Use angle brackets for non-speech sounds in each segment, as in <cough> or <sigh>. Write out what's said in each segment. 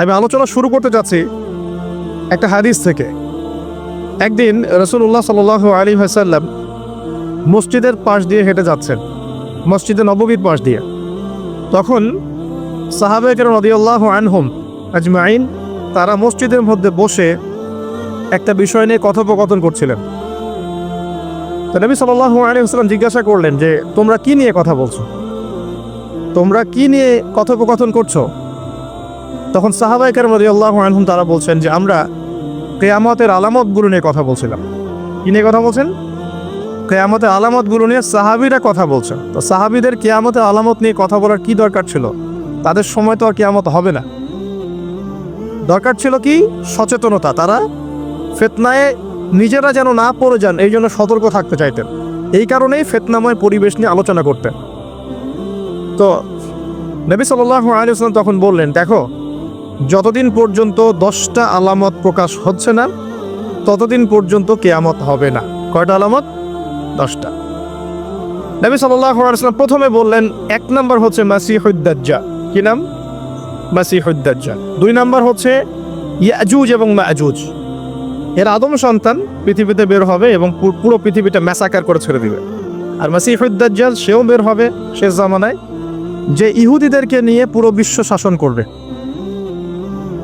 আমি আলোচনা শুরু করতে যাচ্ছি একটা হাদিস থেকে। একদিন রসুল্লাহ সাল আলী হাসাল্লাম মসজিদের পাশ দিয়ে হেঁটে যাচ্ছেন, মসজিদে নববীর পাশ দিয়ে। তখন সাহাবেকের রদিউল্লাহ আনহুম আজমাইন, তারা মসজিদের মধ্যে বসে একটা বিষয় নিয়ে কথোপকথন করছিলেন। নবী সাল্লাহ জিজ্ঞাসা করলেন যে, তোমরা কি নিয়ে কথা বলছো? তোমরা কি নিয়ে কথোপকথন করছ? তখন সাহাবাইকার মদি আল্লাহ আনহুম তারা বলছেন যে, আমরা কেয়ামতের আলামতগুলো নিয়ে কথা বলছিলাম। কি নিয়ে কথা বলছেন? কেয়ামতের আলামতগুলো নিয়ে সাহাবিরা কথা বলছেন। তো সাহাবিদের কেয়ামতের আলামত নিয়ে কথা বলার কি দরকার ছিল? তাদের সময় তো আর কেয়ামত হবে না। দরকার ছিল কি? সচেতনতা। তারা ফেতনায় নিজেরা যেন না পড়ে যান, এই জন্য সতর্ক থাকতে চাইতেন। এই কারণেই ফেতনাময় পরিবেশ নিয়ে আলোচনা করতেন। তো নবী সাল্লাহ আলিয়াল্লাম তখন বললেন, দেখো যতদিন পর্যন্ত দশটা আলামত প্রকাশ হচ্ছে না, ততদিন পর্যন্ত কেয়ামত হবে না। কয়টা আলামত? দশটা। নবী আলিয়াল্লাম প্রথমে বললেন, এক নম্বর হচ্ছে মাসিহুদ্দাজ্জা কি নাম? মাসিহুদ্দাজ্জা দুই নম্বর হচ্ছে ইয়াজুজ এবং মাজুজ। এর আদম সন্তান পৃথিবীতে বের হবে এবং পুরো পৃথিবীটা ম্যাসাকার করে ছেড়ে দিবে। আর মাসি মাসিহুদ্দাজ্জাল সেও বের হবে শেষ জামানায়, যে ইহুদিদেরকে নিয়ে পুরো বিশ্ব শাসন করবে।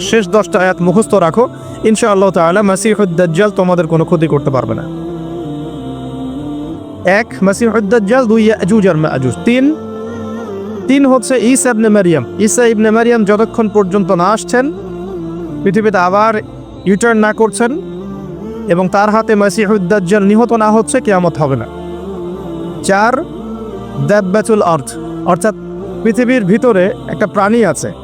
শেষ দশটা আয়াত মুখস্থ রাখো। ইনশাআল্লাহ তাআলা মাসিহুদ্দাজ্জাল তোমাদের কোনো ক্ষতি করতে পারবে না। এক মাসিহুদ্দাজ্জাল দুই, ইয়াজুজ আর মাজুজ। তিন তিন হচ্ছে ঈসা ইবনে মারিয়াম। ঈসা ইবনে মারিয়াম যতক্ষণ পর্যন্ত না আসছেন, পৃথিবীতে আবার ইউটার্ন না করছেন এবং তার হাতে মাসিহুদ্দাজ্জাল নিহত না হচ্ছে, কেয়ামত হবে না। চার দ্যাব্যাচুল আর্থ অর্থাৎ পৃথিবীর ভিতরে একটা প্রাণী আছে।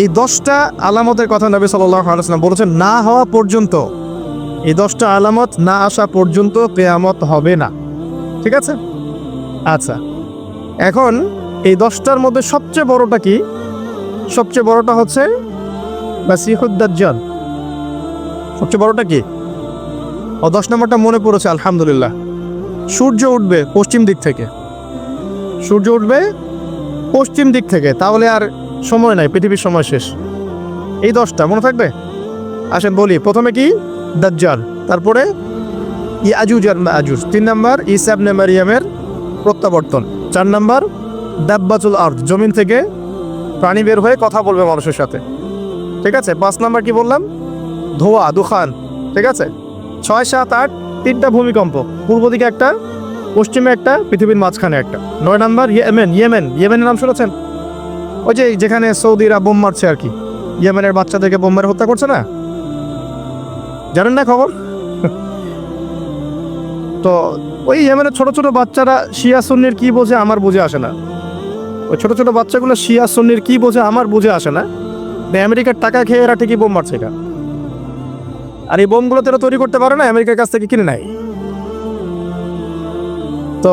এই দশটা আলামতের কথা নবী সাল্লাহ আলাইসাল্লাম বলেছেন, না হওয়া পর্যন্ত, এই দশটা আলামত না আসা পর্যন্ত কেয়ামত হবে না। ঠিক আছে? আচ্ছা এখন এই দশটার মধ্যে সবচেয়ে বড়টা কি? সবচেয়ে বড়টা হচ্ছে বা বাসিহুদ্দাজ্জাল সবচেয়ে বড়টা কি? ও দশ নম্বরটা মনে পড়েছে, আলহামদুলিল্লাহ। সূর্য উঠবে পশ্চিম দিক থেকে। সূর্য উঠবে পশ্চিম দিক থেকে, তাহলে আর সময় নাই, পৃথিবীর সময় শেষ। এই দশটা, মনে থাকবে? আসেন, বলি, প্রথমে কি? দাজ্জাল, তারপরে ইয়াজুজ আর মাজুজ তিন নম্বর ইসাবনে মারিয়ামের প্রত্যাবর্তন। চার নম্বর, দাব্বাতুল আর্থ জমিন থেকে প্রাণী বের হয়ে কথা বলবে মানুষের সাথে। ঠিক আছে? পাঁচ নম্বর কি বললাম? ধোয়া, দুখান। ঠিক আছে? ছয়, সাত, আট, তিনটা ভূমিকম্প। পূর্ব দিকে একটা, পশ্চিমে একটা, পৃথিবীর মাঝখানে একটা। নয় নম্বর, ইয়েমেন ইয়েমেন। ইয়েমেনের নাম শুনেছেন? ওই যে যেখানে সৌদিরা বোম মারছে আর কি। ইয়েমেনের বাচ্চাদেরকে বোম মেরে হত্যা করছে না? জানেন না খবর? <laughs> তো ওই ইয়েমেনের ছোট ছোট বাচ্চারা শিয়া সুন্নির কি বোঝে আমার বুঝে আসে না। ওই ছোট ছোট বাচ্চাগুলো শিয়া সুন্নির কি বোঝে আমার বুঝে আসে না। আমেরিকার টাকা খেয়ে এরা ঠিকই বোম মারছে এটা আর এই বোমগুলো তো তৈরি করতে পারে না, আমেরিকার কাছ থেকে কিনে নেয়। তো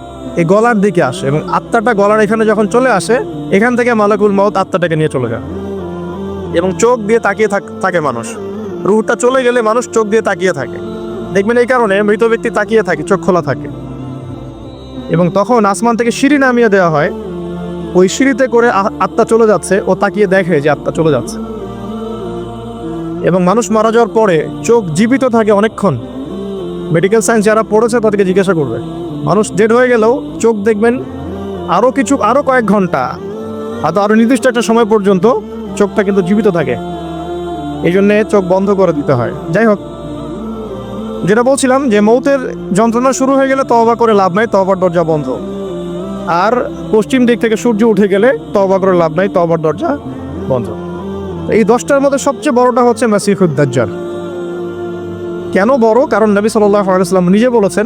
এই গলার দিকে আসে এবং আত্মাটা গলার এখানে যখন চলে আসে, এখান থেকে মালাকুল মত আত্মাটাকে নিয়ে চলে যায়। এবং চোখ দিয়ে তাকিয়ে থাকে মানুষ। রুহটা চলে গেলে মানুষ চোখ দিয়ে তাকিয়ে থাকে। দেখবেন এই কারণে মৃত ব্যক্তি তাকিয়ে থাকে, চোখ খোলা থাকে। এবং তখন আসমান থেকে সিঁড়ি নামিয়ে দেওয়া হয়। ওই সিঁড়িতে করে আত্মা চলে যাচ্ছে ও তাকিয়ে দেখে যে আত্মা চলে যাচ্ছে। এবং মানুষ মারা যাওয়ার পরে চোখ জীবিত থাকে অনেকক্ষণ। মেডিকেল সায়েন্স যারা পড়েছে তাদেরকে জিজ্ঞাসা করবে। মানুষ ডেড হয়ে গেলেও চোখ দেখবেন আরও কিছু আরও কয়েক ঘণ্টা, হয়তো আরও নির্দিষ্ট একটা সময় পর্যন্ত চোখটা কিন্তু জীবিত থাকে। এই জন্যে চোখ বন্ধ করে দিতে হয়। যাই হোক, যেটা বলছিলাম যে মৌতের যন্ত্রণা শুরু হয়ে গেলে তবা করে লাভ নাই তবার দরজা বন্ধ। আর পশ্চিম দিক থেকে সূর্য উঠে গেলে তবা করে লাভ নাই তবার দরজা বন্ধ। এই দশটার মধ্যে সবচেয়ে বড়টা হচ্ছে মাসিহুদ্দাজ্জাল কেন বড়? কারণ নবী সাল্লাহ আলাইসলাম নিজে বলেছেন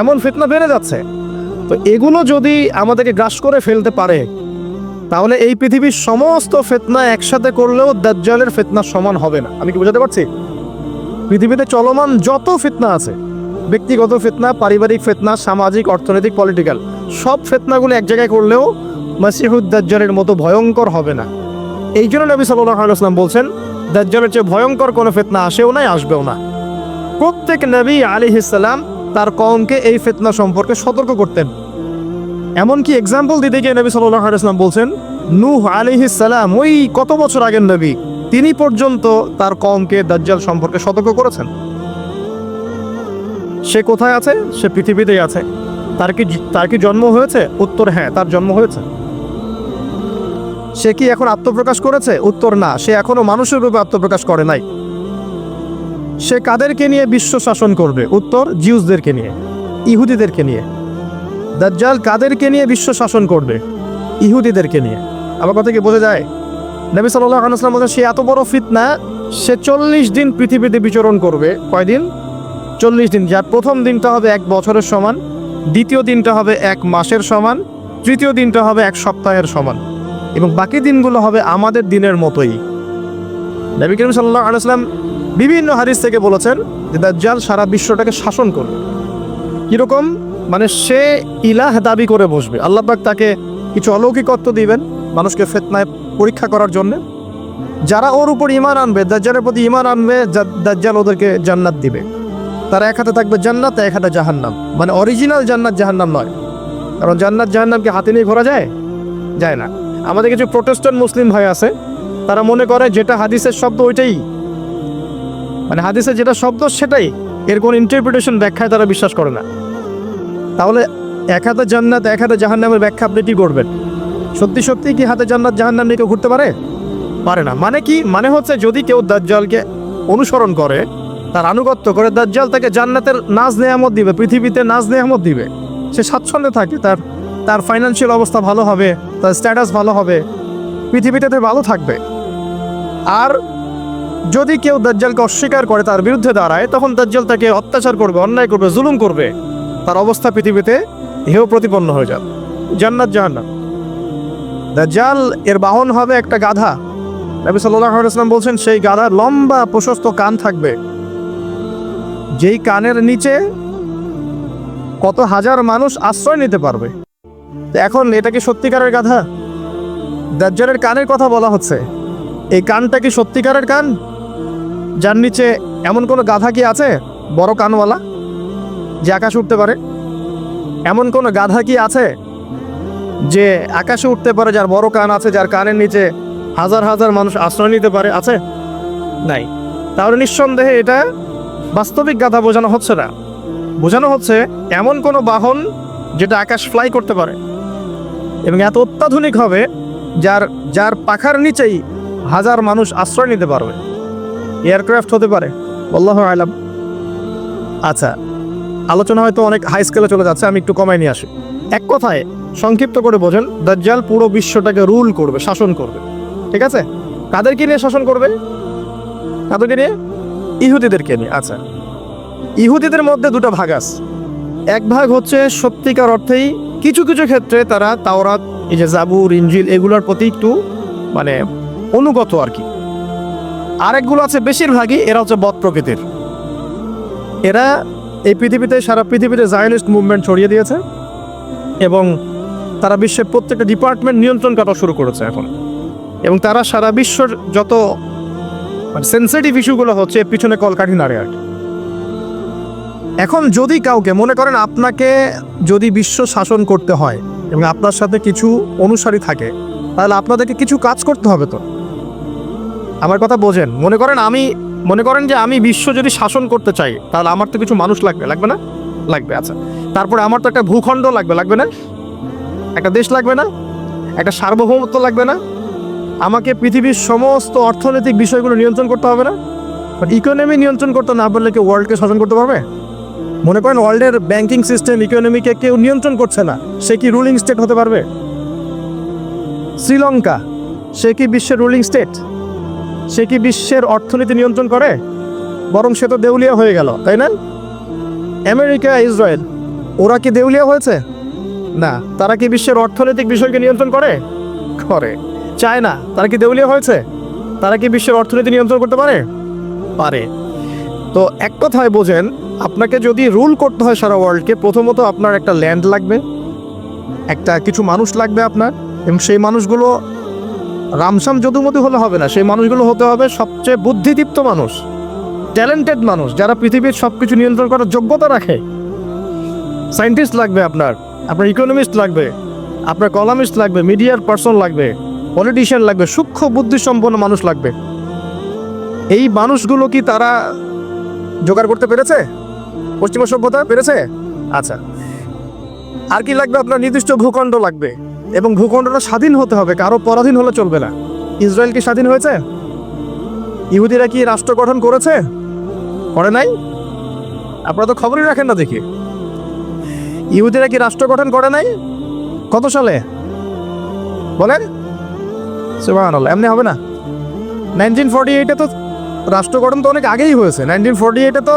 এমন ফিতনা বেড়ে যাচ্ছে। তো এগুলো যদি আমাদেরকে গ্রাস করে ফেলতে পারে, তাহলে এই পৃথিবীর সমস্ত ফেতনা একসাথে করলেও দাজ্জালের ফেতনা সমান হবে না। আমি কি বোঝাতে পারছি? পৃথিবীতে চলমান যত ফিতনা আছে, ব্যক্তিগত ফিতনা, পারিবারিক ফিতনা, সামাজিক, অর্থনৈতিক পলিটিক্যাল সব ফিতনাগুলো এক জায়গায় করলেও মাসিহুদ দাজ্জালের মতো ভয়ঙ্কর হবে না। এই জন্য নবী সাল্লাহ বলছেন, দাজ্জালের চেয়ে ভয়ঙ্কর কোনো ফিতনা আসেও নাই, আসবেও না। প্রত্যেক নবী আলিহিসাল্লাম তার কমকে এই ফেতনা সম্পর্কে সতর্ক করতেন। এমনকি এক্সাম্পল দিতে গিয়ে নবী সাল্লাহ ইসলাম বলছেন, নূহ আলিহিসাল্লাম ওই কত বছর আগের নবী, তিনি পর্যন্ত তার কমকে দাজ্জাল সম্পর্কে সতর্ক করেছেন। সে কোথায় আছে? সে পৃথিবীতেই আছে। তার কি তার কি জন্ম হয়েছে? উত্তর হ্যাঁ তার জন্ম হয়েছে। সে কি এখন আত্মপ্রকাশ করেছে? উত্তর না, সে এখনও মানুষের রূপে আত্মপ্রকাশ করে নাই। সে কাদেরকে নিয়ে বিশ্ব শাসন করবে? উত্তর, জিউসদেরকে নিয়ে, ইহুদিদেরকে নিয়ে। দাজ্জাল কাদেরকে নিয়ে বিশ্ব শাসন করবে? ইহুদিদেরকে নিয়ে। আমার কথা কি বোঝা যায়? নবী সাল্লাহ আলাইসলাম বলছেন, সে এত বড় ফিতনা, সে চল্লিশ দিন পৃথিবীতে বিচরণ করবে। কয়দিন? চল্লিশ দিন। যার প্রথম দিনটা হবে এক বছরের সমান, দ্বিতীয় দিনটা হবে এক মাসের সমান, তৃতীয় দিনটা হবে এক সপ্তাহের সমান। এবং বাকি দিনগুলো হবে আমাদের দিনের মতোই। নবী করিম সাল্লাহ আলাইসলাম বিভিন্ন হাদিস থেকে বলেছেন যে দাজ্জাল সারা বিশ্বটাকে শাসন করবে। কীরকম? মানে সে ইলাহ দাবি করে বসবে। আল্লাহ পাক তাকে কিছু অলৌকিকত্ব দিবেন মানুষকে ফেতনায় পরীক্ষা করার জন্য। যারা ওর উপর ইমান আনবে, দাজ্জালের প্রতি ইমান আনবে দাজ্জাল ওদেরকে জান্নাত দিবে। তারা এক হাতে থাকবে জান্নাত, এক হাতে জাহান্নাম। মানে অরিজিনাল জান্নাত জাহান্নাম নয়। কারণ জান্নাত জাহান্নামকে হাতে নিয়ে ঘোরা যায়? যায় না। আমাদের কিছু প্রোটেস্ট্যান্ট মুসলিম ভাই আছে তারা মনে করে যেটা হাদিসের শব্দ ওইটাই। মানে হাদিসের যেটা শব্দ সেটাই। এর কোনো ইন্টারপ্রিটেশন ব্যাখ্যায় তারা বিশ্বাস করে না। তাহলে এক হাতে জান্নাত, এক হাতে জাহান্নামের ব্যাখ্যা আপনি কি করবেন? সত্যি সত্যি কি হাতে জান্নাত, জাহান্নাম নিয়ে কেউ ঘুরতে পারে? পারে না। মানে কি? মানে হচ্ছে যদি কেউ দাজ্জালকে অনুসরণ করে, তার আনুগত্য করে দাজ্জাল তাকে জান্নাতের নাজ নেয়ামত দিবে, পৃথিবীতে নাজ নেয়ামত দিবে। সে স্বাচ্ছন্দ্যে থাকে, তার তার ফাইন্যান্সিয়াল অবস্থা ভালো হবে, তার স্ট্যাটাস ভালো হবে, পৃথিবীতে তো ভালো থাকবে। আর যদি কেউ দাজ্জালকে অস্বীকার করে তার বিরুদ্ধে দাঁড়ায়, তখন দাজ্জাল তাকে অত্যাচার করবে, অন্যায় করবে, জুলুম করবে। তার অবস্থা পৃথিবীতে হেও প্রতিপন্ন হয়ে যাবে। জান্নাত জাহান্নাম। দাজ্জাল এর বাহন হবে একটা গাধা। নবী ওয়াসাল্লাম বলছেন, সেই গাধার লম্বা প্রশস্ত কান থাকবে। যেই কানের নিচে কত হাজার মানুষ আশ্রয় নিতে পারবে। এখন এটা কি সত্যিকারের গাধা? দাজ্জালের কানের কথা বলা হচ্ছে। এই কানটা কি সত্যিকারের কান? যার নিচে এমন কোনো গাধা কি আছে? বড় কানওয়ালা, যে আকাশে উঠতে পারে? এমন কোনো গাধা কি আছে, যে আকাশে উঠতে পারে, যার বড় কান আছে, যার কানের নিচে হাজার হাজার মানুষ আশ্রয় নিতে পারে, আছে? নাই। তাহলে নিঃসন্দেহে এটা বাস্তবিক গাধা বোঝানো হচ্ছে না। বোঝানো হচ্ছে এমন কোনো বাহন যেটা আকাশ ফ্লাই করতে পারে। এবং এত অত্যাধুনিক হবে, যার যার পাখার নিচেই হাজার মানুষ আশ্রয় নিতে পারবে। এয়ারক্রাফট হতে পারে। আল্লাহ আলাম। আচ্ছা আলোচনা হয়তো অনেক হাই স্কেলে চলে যাচ্ছে, আমি একটু কমাই নিয়ে আসি। এক কথায়, সংক্ষিপ্ত করে বোঝেন, দাজ্জাল পুরো বিশ্বটাকে রুল করবে, শাসন করবে। ঠিক আছে? কাদেরকে নিয়ে শাসন করবে? কাদেরকে নিয়ে? ইহুদিদেরকে নিয়ে। আচ্ছা ইহুদিদের মধ্যে দুটো ভাগ আছে। এক ভাগ হচ্ছে সত্যিকার অর্থেই কিছু কিছু ক্ষেত্রে তারা তাওরাত, এই যে জাবুর ইঞ্জিল এগুলোর প্রতি একটু মানে অনুগত আর কি। আরেকগুলো আছে বেশিরভাগই, এরা হচ্ছে বদ প্রকৃতির। এরা এই পৃথিবীতে, সারা পৃথিবীতে জায়নিস্ট মুভমেন্ট ছড়িয়ে দিয়েছে এবং তারা বিশ্বের প্রত্যেকটা ডিপার্টমেন্ট নিয়ন্ত্রণ করা শুরু করেছে এখন। এবং তারা সারা বিশ্বর যত মানে সেন্সিটিভ ইস্যুগুলো হচ্ছে পিছনে কলকাঠি নাড়ে আর এখন যদি কাউকে, মনে করেন আপনাকে যদি বিশ্ব শাসন করতে হয় এবং আপনার সাথে কিছু অনুসারী থাকে, তাহলে আপনাদেরকে কিছু কাজ করতে হবে তো? আমার কথা বোঝেন। মনে করেন আমি মনে করেন যে আমি বিশ্ব যদি শাসন করতে চাই, তাহলে আমার তো কিছু মানুষ লাগবে। লাগবে না? লাগবে আচ্ছা। তারপরে আমার তো একটা ভূখণ্ড লাগবে লাগবে না? একটা দেশ লাগবে না? একটা সার্বভৌমত্ব লাগবে না? আমাকে পৃথিবীর সমস্ত অর্থনৈতিক বিষয়গুলো নিয়ন্ত্রণ করতে হবে না? বাট ইকোনমি নিয়ন্ত্রণ করতে না পারলে কেউ ওয়ার্ল্ডকে শাসন করতে পারবে? মনে করেন ওয়ার্ল্ডের ব্যাংকিং সিস্টেম ইকোনমিকে কেউ নিয়ন্ত্রণ করছে না, সে কি রুলিং স্টেট হতে পারবে? শ্রীলঙ্কা, সে কি বিশ্বের রুলিং স্টেট সে কি বিশ্বের অর্থনীতি নিয়ন্ত্রণ করে? বরং সে তো দেউলিয়া হয়ে গেল, তাই না? আমেরিকা, ইসরায়েল, ওরা কি দেউলিয়া হয়েছে? না, তারা কি বিশ্বের অর্থনৈতিক বিষয়কে নিয়ন্ত্রণ করে? করে। চায় না তারা কি দেউলিয়া হয়েছে? তারা কি বিশ্বের অর্থনীতি নিয়ন্ত্রণ করতে পারে? পারে। তো এক কথায় বোঝেন, আপনাকে যদি রুল করতে হয় সারা ওয়ার্ল্ডকে, প্রথমত আপনার একটা ল্যান্ড লাগবে, একটা কিছু মানুষ লাগবে আপনার, এবং সেই মানুষগুলো রামসাম যদুমতি হলে হবে না, সেই মানুষগুলো হতে হবে সবচেয়ে বুদ্ধিদীপ্ত মানুষ ট্যালেন্টেড মানুষ, যারা পৃথিবীর সব কিছু নিয়ন্ত্রণ করার যোগ্যতা রাখে। সায়েন্টিস্ট লাগবে আপনার আপনার ইকোনমিস্ট লাগবে, আপনার কলামিস্ট লাগবে মিডিয়ার পার্সন লাগবে পলিটিশিয়ান লাগবে, সূক্ষ্ম বুদ্ধিসম্পন্ন মানুষ লাগবে। এই মানুষগুলো কি তারা জোগাড় করতে পেরেছে? পশ্চিমা সভ্যতা পেরেছে? আচ্ছা। আর কি লাগবে আপনার নির্দিষ্ট ভূখণ্ড লাগবে? এবং ভূখণ্ডটা স্বাধীন হতে হবে, কারও পরাধীন হলে চলবে না। ইসরায়েল কি স্বাধীন হয়েছে? ইহুদিরা কি রাষ্ট্র গঠন করেছে? করে নাই? আপনারা তো খবরই রাখেন না দেখি। ইহুদিরা কি রাষ্ট্র গঠন করে নাই? কত সালে? বলেন। এমনি হবে না। নাইনটিন ফর্টি এইটে তো রাষ্ট্র গঠন তো অনেক আগেই হয়েছে। নাইনটিন ফর্টি এইটে তো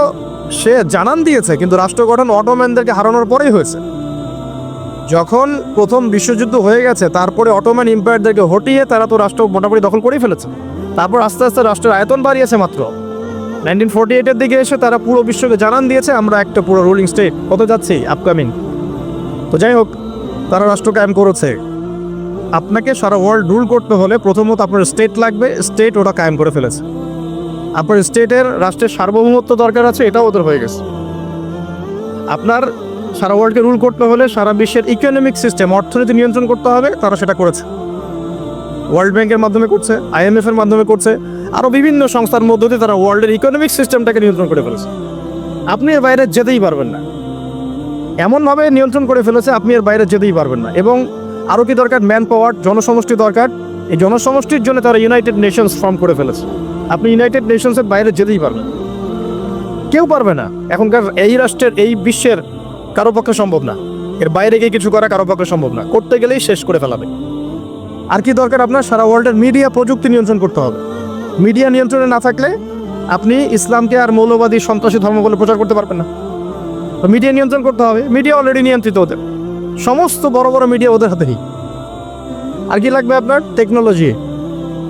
সে জানান দিয়েছে, কিন্তু রাষ্ট্র গঠন অটোম্যানদেরকে হারানোর পরেই হয়েছে। যখন প্রথম বিশ্বযুদ্ধ হয়ে গেছে, তারপরে অটোম্যান এম্পায়ারদেরকে হটিয়ে তারা তো রাষ্ট্র মোটামুটি দখল করেই ফেলেছে। তারপর আস্তে আস্তে রাষ্ট্রের আয়তন বাড়িয়েছে মাত্র। নাইনটিন ফোর্টি এইটের দিকে এসে তারা পুরো বিশ্বকে জানান দিয়েছে, আমরা একটা পুরো রুলিং স্টেট হতে যাচ্ছি? আপকামিং তো যাই হোক, তারা রাষ্ট্র কায়েম করেছে। আপনাকে সারা ওয়ার্ল্ড রুল করতে হলে প্রথমত আপনার স্টেট লাগবে। স্টেট ওটা কায়েম করে ফেলেছে। আপনার স্টেটের রাষ্ট্রের সার্বভৌমত্ব দরকার আছে, এটাও ওদের হয়ে গেছে। আপনার সারা ওয়ার্ল্ডকে রুল করতে হলে সারা বিশ্বের ইকোনমিক সিস্টেম অর্থনীতি নিয়ন্ত্রণ করতে হবে, তারা সেটা করেছে। ওয়ার্ল্ড ব্যাংকের মাধ্যমে করছে আইএমএফ এর মাধ্যমে করছে আরও বিভিন্ন সংস্থার মধ্য দিয়ে তারা ওয়ার্ল্ডের ইকোনমিক সিস্টেমটাকে নিয়ন্ত্রণ করে ফেলেছে। আপনি এর বাইরে যেতেই পারবেন না। এমনভাবে নিয়ন্ত্রণ করে ফেলেছে, আপনি এর বাইরে যেতেই পারবেন না। এবং আরও কি দরকার? ম্যান পাওয়ার জনসমষ্টি দরকার। এই জনসমষ্টির জন্য তারা ইউনাইটেড নেশনস ফর্ম করে ফেলেছে। আপনি ইউনাইটেড নেশনসের বাইরে যেতেই পারবেন কেউ পারবে না। এখনকার এই রাষ্ট্রের, এই বিশ্বের কারও পক্ষে সম্ভব না। এর বাইরে গিয়ে কিছু করা কারও পক্ষে সম্ভব না। করতে গেলেই শেষ করে ফেলাবে। আর কি দরকার আপনার? সারা ওয়ার্ল্ডের মিডিয়া প্রযুক্তি নিয়ন্ত্রণ করতে হবে। মিডিয়া নিয়ন্ত্রণে না থাকলে আপনি ইসলামকে আর মৌলবাদী, সন্ত্রাসী ধর্ম বলে প্রচার করতে পারবেন না। তো মিডিয়া নিয়ন্ত্রণ করতে হবে। মিডিয়া অলরেডি নিয়ন্ত্রিত ওদের। সমস্ত বড় বড় মিডিয়া ওদের হাতেই আর কি লাগবে আপনার? টেকনোলজি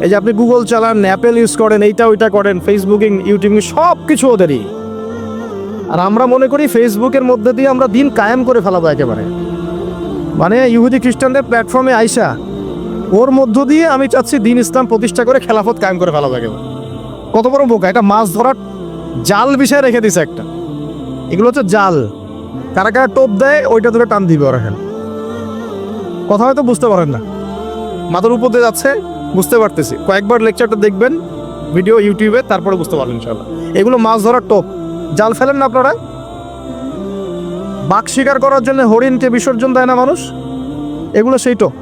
এই যে আপনি গুগল চালান অ্যাপেল ইউজ করেন, এইটা ওইটা করেন ফেসবুকিং ইউটিউবিং সব কিছু ওদেরই। আর আমরা মনে করি ফেসবুকের মধ্যে দিয়ে আমরা দিন কায়েম করে ফেলাবো একেবারে। মানে ইহুদি খ্রিস্টানদের প্ল্যাটফর্মে আইসা, ওর মধ্য দিয়ে আমি চাচ্ছি দিন ইসলাম প্রতিষ্ঠা করে খেলাফত কায়েম করে ফেলাবো একেবারে। কত বড় বোকা, এটা মাছ ধরার জাল বিষয়ে রেখে দিছে একটা। এগুলো হচ্ছে জাল। কারা কারা টোপ দেয়, ওইটা ধরে টান দিবে ওরা কথা হয়তো বুঝতে পারেন না। মাথার উপর দিয়ে যাচ্ছে, বুঝতে পারতেছি। কয়েকবার লেকচারটা দেখবেন ভিডিও ইউটিউবে তারপরে বুঝতে পারবেন ইনশাল্লাহ এগুলো মাছ ধরার টোপ। জাল ফেলেন না আপনারা? বাঘ শিকার করার জন্য হরিণকে বিসর্জন দেয় না মানুষ? এগুলো সেই টোপ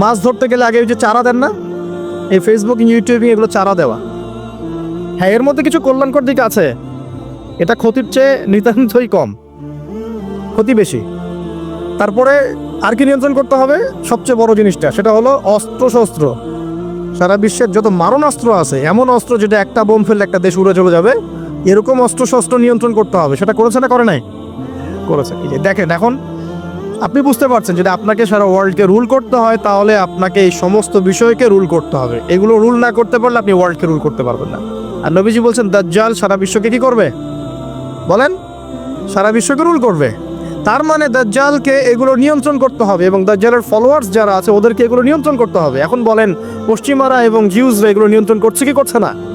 মাছ ধরতে গেলে আগে ওই যে চারা দেন না? এই ফেসবুক ইউটিউবিং এগুলো চারা দেওয়া। হ্যাঁ এর মধ্যে কিছু কল্যাণকর দিক আছে। এটা ক্ষতির চেয়ে নিতান্তই কম। ক্ষতি বেশি। তারপরে আর কি নিয়ন্ত্রণ করতে হবে? সবচেয়ে বড় জিনিসটা, সেটা হলো অস্ত্র শস্ত্র সারা বিশ্বের যত মারণাস্ত্র আছে, এমন অস্ত্র যেটা একটা বোম ফেললে একটা দেশ উড়ে চলে যাবে। এরকম অস্ত্র শস্ত্র নিয়ন্ত্রণ করতে হবে। সেটা করেছে না করে নাই? করেছে। যে দেখেন, এখন আপনি বুঝতে পারছেন, যদি আপনাকে সারা ওয়ার্ল্ডকে রুল করতে হয়, তাহলে আপনাকে এই সমস্ত বিষয়কে রুল করতে হবে। এগুলো রুল না করতে পারলে আপনি ওয়ার্ল্ডকে রুল করতে পারবেন না। আর নবীজি বলছেন, দাজ্জাল সারা বিশ্বকে কি করবে? বলেন, সারা বিশ্বকে রুল করবে। তার মানে দাজ্জালকে এগুলো নিয়ন্ত্রণ করতে হবে এবং দাজ্জালের ফলোয়ার্স যারা আছে, ওদেরকে এগুলো নিয়ন্ত্রণ করতে হবে। এখন বলেন, পশ্চিমারা এবং জিউজরা এগুলো নিয়ন্ত্রণ করছে কি করছে না?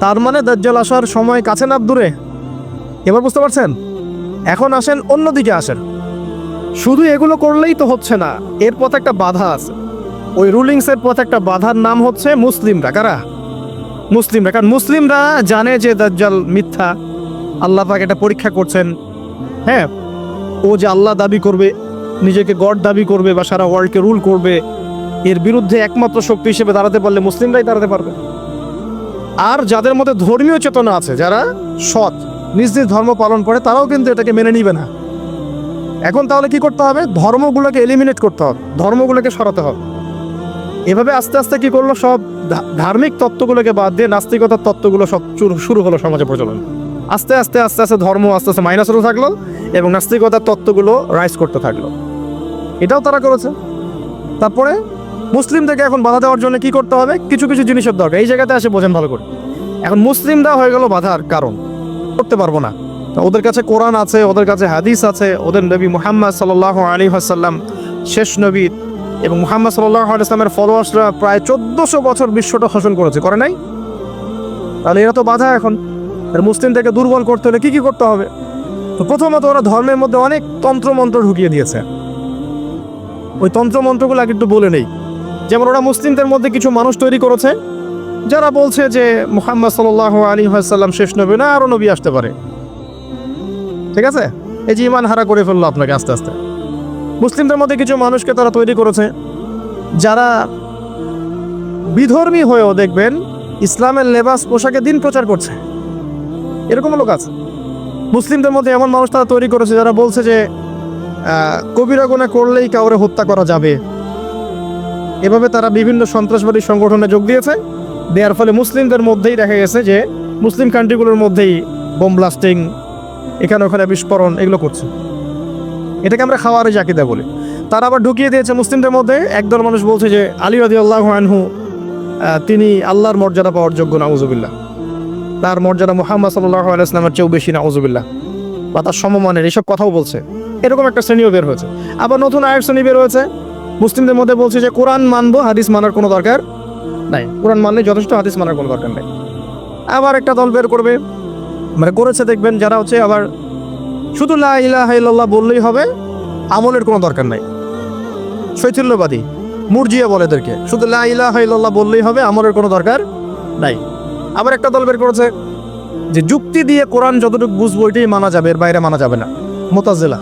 তার মানে দাজ্জাল আসার সময় কাছে না দূরে? এবার বুঝতে পারছেন? এখন আসেন অন্যদিকে আসেন। শুধু এগুলো করলেই তো হচ্ছে না, এর পথে একটা বাধা আছে। ওই রুলিংসের পথে একটা বাধার নাম হচ্ছে মুসলিমরা। কারা? মুসলিমরা, কারণ মুসলিমরা জানে যে দাজ্জাল মিথ্যা, আল্লাহ পাক এটা পরীক্ষা করছেন। হ্যাঁ ও যে আল্লাহ দাবি করবে, নিজেকে গড দাবি করবে বা সারা ওয়ার্ল্ডকে রুল করবে, এর বিরুদ্ধে একমাত্র শক্তি হিসেবে দাঁড়াতে পারলে মুসলিমরাই দাঁড়াতে পারবে। আর যাদের মধ্যে ধর্মীয় চেতনা আছে, যারা সৎ, নিজ নিজ ধর্ম পালন করে, তারাও কিন্তু এটাকে মেনে নিবে না। এখন তাহলে কি করতে হবে? ধর্মগুলোকে এলিমিনেট করতে হবে, ধর্মগুলোকে সরাতে হবে। এভাবে আস্তে আস্তে কি করল? সব ধার্মিক তত্ত্বগুলোকে বাদ দিয়ে নাস্তিকতার তত্ত্বগুলো সব শুরু- হলো সমাজে প্রচলন। আস্তে আস্তে আস্তে আস্তে ধর্ম, আস্তে আস্তে মাইনাস হতে থাকল এবং নাস্তিকতার তত্ত্বগুলো রাইজ করতে থাকল। এটাও তারা করেছে। তারপরে মুসলিমদেরকে এখন বাধা দেওয়ার জন্য কি করতে হবে? কিছু কিছু জিনিসের দরকার। এই জায়গাতে আসে, বোঝেন ভালো করে। এখন মুসলিমরা হয়ে গেল বাধার কারণ। করতে পারব না। ওদের কাছে কোরআন আছে, ওদের কাছে হাদিস আছে, ওদের নবী মুহাম্মদ সাল্লাহ আলী হাসাল্লাম শেষ নবী এবং মুহাম্মদ সাল্লাহ ফলোয়ার্সরা প্রায় চোদ্দশো বছর বিশ্বটা শাসন করেছে। করে নাই? তাহলে এরা তো বাধা এখন। আর মুসলিমদেরকে দুর্বল করতে হলে কি কি করতে হবে? তো প্রথমত ওরা ধর্মের মধ্যে অনেক তন্ত্রমন্ত্র ঢুকিয়ে দিয়েছে। ওই তন্ত্রমন্ত্রগুলো একটু বলে নেই। যেমন ওরা মুসলিমদের মধ্যে কিছু মানুষ তৈরি করেছে, যারা বলছে যে মুহাম্মদ সাল্লাহ আলী সাল্লাম শেষ নবী না, আরও নবী আসতে পারে। ঠিক আছে? এই যে ইমান হারা করে ফেলল আপনাকে আস্তে আস্তে। মুসলিমদের মধ্যে কিছু মানুষকে তারা তৈরি করেছে, যারা বিধর্মী হয়েও দেখবেন ইসলামের লেবাস পোশাকে দিন প্রচার করছে। এরকম লোক আছে। মুসলিমদের মধ্যে এমন মানুষ তারা তৈরি করেছে যারা বলছে যে কবিরা গুণা করলেই কাউরে হত্যা করা যাবে। এভাবে তারা বিভিন্ন সন্ত্রাসবাদী সংগঠনে যোগ দিয়েছে। দেওয়ার ফলে মুসলিমদের মধ্যেই দেখা গেছে যে, মুসলিম কান্ট্রিগুলোর মধ্যেই বোম ব্লাস্টিং এখানে ওখানে বিস্ফোরণ, এগুলো করছে। এটাকে আমরা খাওয়ারে জাকিদা বলি। তারা আবার ঢুকিয়ে দিয়েছে মুসলিমদের মধ্যে। একদল মানুষ বলছে যে, আলী রাদি আল্লাহ আনহু তিনি আল্লাহর মর্যাদা পাওয়ার যোগ্য, নাউজুবিল্লাহ। তার মর্যাদা মোহাম্মদ সাল্লাহ আলাইসলামের চেয়েও বেশি, নাউজুবিল্লাহ। বা তার সমমানের এইসব কথাও বলছে। এরকম একটা শ্রেণীও বের হয়েছে। আবার নতুন আয়ের শ্রেণি বের হয়েছে। মুসলিমদের মধ্যে বলছে যে কোরআন মানবো, হাদিস মানার কোনো দরকার নাই। কোরআন মানলে যথেষ্ট হাদিস মানার কোনো দরকার নাই। আবার একটা দল বের করবে মানে করেছে দেখবেন যারা হচ্ছে আবার শুধু লা ইলাহা ইল্লাল্লাহ বললেই হবে, আমলের কোনো দরকার নাই। শৈথিল্যবাদী, মুরজিয়া বলে এদেরকে, শুধু লা ইলাহা ইল্লাল্লাহ বললেই হবে, আমলের কোনো দরকার নাই। আবার একটা দল বের করেছে যে যুক্তি দিয়ে কোরআন যতটুকু বুঝব এটাই মানা যাবে, এর বাইরে মানা যাবে না। মোতাজেলা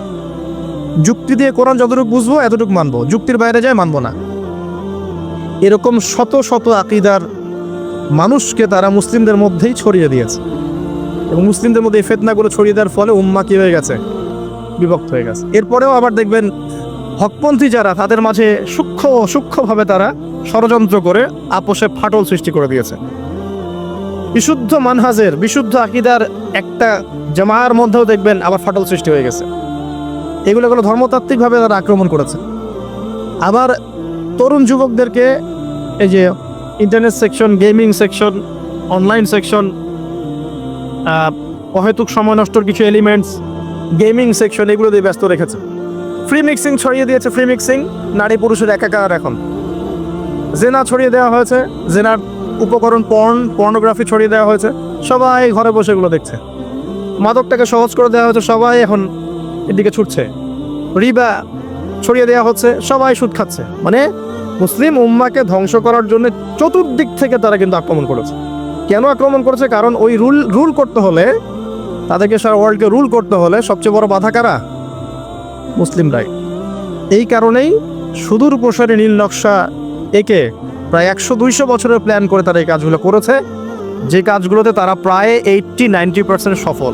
যুক্তি দিয়ে কোরআন যতটুকু বুঝব, এতটুকু মানবো। যুক্তির বাইরে যায়, মানবো না। এরকম শত শত আকিদার মানুষকে তারা মুসলিমদের মধ্যেই ছড়িয়ে দিয়েছে। এবং মুসলিমদের মধ্যে এই ফেতনাগুলো ছড়িয়ে দেওয়ার ফলে উম্মা কি হয়ে গেছে? বিভক্ত হয়ে গেছে। এরপরেও আবার দেখবেন, হকপন্থী যারা, তাদের মাঝে সূক্ষ্ম সূক্ষ্মভাবে তারা ষড়যন্ত্র করে আপোষে ফাটল সৃষ্টি করে দিয়েছে। বিশুদ্ধ মানহাজের, বিশুদ্ধ আকিদার একটা জামার মধ্যেও দেখবেন আবার ফাটল সৃষ্টি হয়ে গেছে। এগুলো কোনো ধর্মতাত্ত্বিকভাবে তারা আক্রমণ করেছে। আবার তরুণ যুবকদেরকে এই যে internet section gaming section online section অহেতুক সময় নষ্টর কিছু এলিমেন্টস গেমিং সেকশন এগুলো দিয়ে ব্যস্ত রেখেছে। ফ্রি মিক্সিং ছড়িয়ে দিয়েছে ফ্রি মিক্সিং নারী পুরুষের একাকার এখন। জেনা ছড়িয়ে দেওয়া হয়েছে, জেনার উপকরণ পর্ন পর্নোগ্রাফি ছড়িয়ে দেওয়া হয়েছে, সবাই ঘরে বসে এগুলো দেখছে। মাদকটাকে সহজ করে দেওয়া হয়েছে, সবাই এখন এদিকে ছুটছে। রিবা ছড়িয়ে দেওয়া হচ্ছে, সবাই সুদ খাচ্ছে। মানে মুসলিম উম্মাকে ধ্বংস করার জন্য চতুর্দিক থেকে তারা কিন্তু আক্রমণ করেছে। কেন আক্রমণ করেছে? কারণ ওই রুল রুল করতে হলে, তাদেরকে সারা ওয়ার্ল্ডকে রুল করতে হলে সবচেয়ে বড় বাধা কারা? মুসলিমরাই। এই কারণেই সুদূর প্রসারী নীল নকশা একে প্রায় একশো দুইশো বছরের প্ল্যান করে তারা এই কাজগুলো করেছে। যে কাজগুলোতে তারা প্রায় এইটটি নাইনটি পার্সেন্ট সফল।